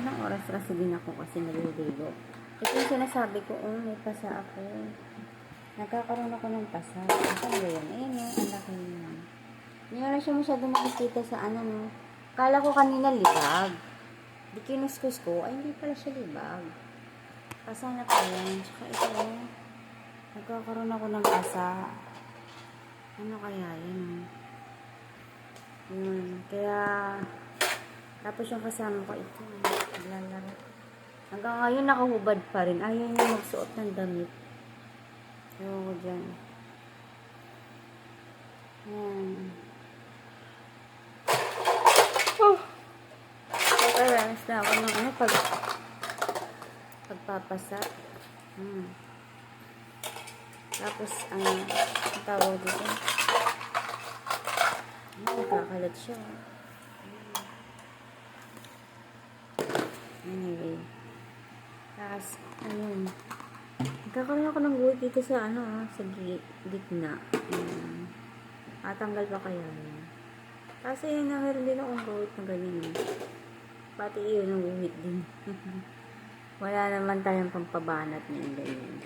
anong oras kasi din ako kasi naliligo. Ito yung sinasabi ko, oh, may pasa ako. Nagkakaroon ako ng pasa. Ano ba yun? Ayun yun, ang laki yun. Hindi ko na siya masyado nakikita sa ano, no. Kala ko kanina libag. Di kinuskus ko, ay hindi pala siya libag. Pasa na pa yan. Tsaka ito, oh. Nagkakaroon ako ng pasa. Ano kaya yun? Yun. Kaya, tapos yung kasama ko ito, naglalaro. Hanggang ngayon nakahubad pa rin. Ayaw niya magsuot ng damit. Ewan ko dyan. Yan. Oh. Nakaranas na ako ng ano, pag, pagpapasa. Hmm. Tapos, ano, ang tawag dito. Nakakalat siya. Anyway. Tapos, ayun. Nagkakaroon ako ng guhit dito sa, ano, ah, sa gi- gitna. Ayan. Matanggal pa kaya yun. Kasi yun na meron din akong guhit na ganyan. Pati yun ang guhit din. Wala naman tayong pampabanat na yung ganyan.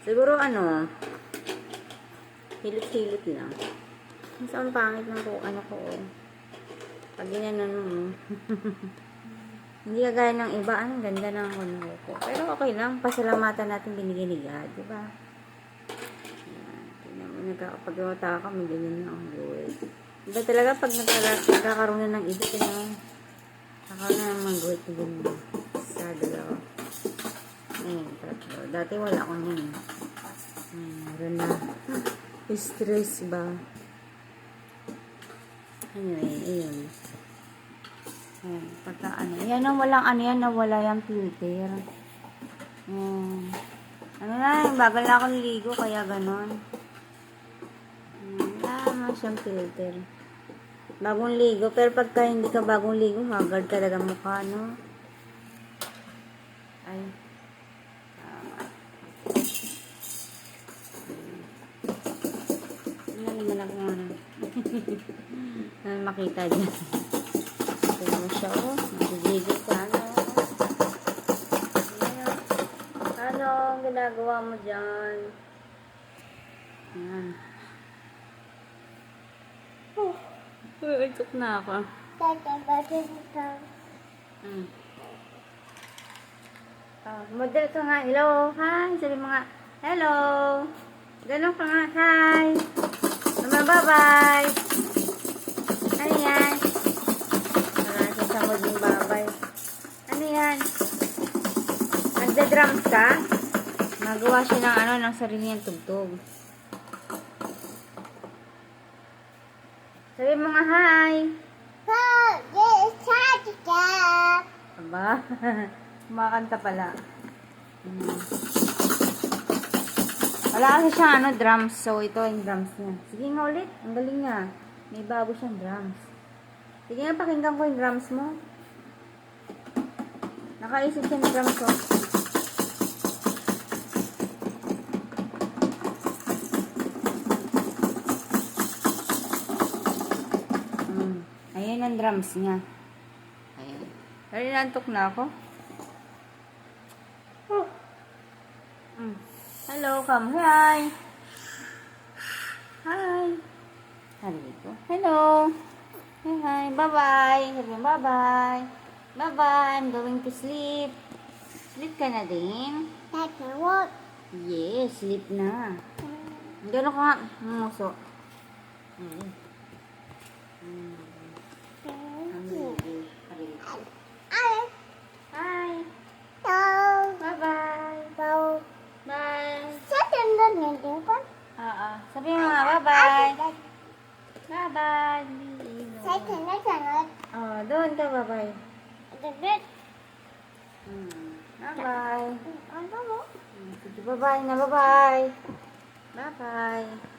Siguro ano, hilit-hilit lang. Mas ang pangit ng ko, ano ko, oh. Pag ganyan ano, oh. Hindi kagaya ng iba, ang ganda ng kuno ko. Pero okay lang, pasalamatan natin binigyan ni God, di ba? Tingnan mo, nagkakapag ka, may ganyan na ang guhit. Iba talaga pag nagkakaroon na ng edit, yun ang nagkakaroon na ng mga guhit na ganyan. Sa dalawa. Ayan, tatlo. Dati wala ko nun. Ayan, meron na. Stress ba? Anyway, ayun. Ayan, pagka ano. Yan ang walang ano yan, nawala yung filter. Ayan. Ano na, bagal na ako niligo, kaya ganon. Ayan, wala naman siyang filter. Bagong ligo, pero pagka hindi ka bagong ligo, haggard talaga mukha, no? Ay. Ano naman ako ano. Ano makita dyan. Siya, oh. Nagigigil ka, ano. Ayan, oh. Ano ang ginagawa mo dyan? Ayan. Oh, uitok na ako. Hmm. Oh, model ka nga. Hello. Hi. Sabi mo nga. Hello. Ganun ka nga. Hi. Mama, bye-bye. Ano yan? Wala siya sa mood ng babay. Ano yan? Nagda-drums ka? Magawa siya ng ano, ng sarili niyang tugtog. Sabi mo nga, hi. Aba, kumakanta pala. Hmm. Wala kasi siya ano, drums. So, ito yung drums niya. Sige nga ulit. Ang galing niya. May bago siyang drums. Sige nga, pakinggan ko yung drums mo. Nakaisip siya ng drums ko. Hmm. Ayan ang drums niya. Ayan. Pero nantok na ako. Oh. Mm. Hello, come hi. Hi. Ko, hello. Hi, hi. Bye-bye. Bye-bye. Bye-bye. I'm going to sleep. Sleep ka na din? Yes, sleep na. Gano'n ka nga. Muso. Mm. Mm. Sabi mo nga, bye-bye. Bye-bye. Oh, doon ka, bye-bye. Hmm. Bye-bye. Hmm, Sige, bye-bye na, bye-bye. Bye-bye.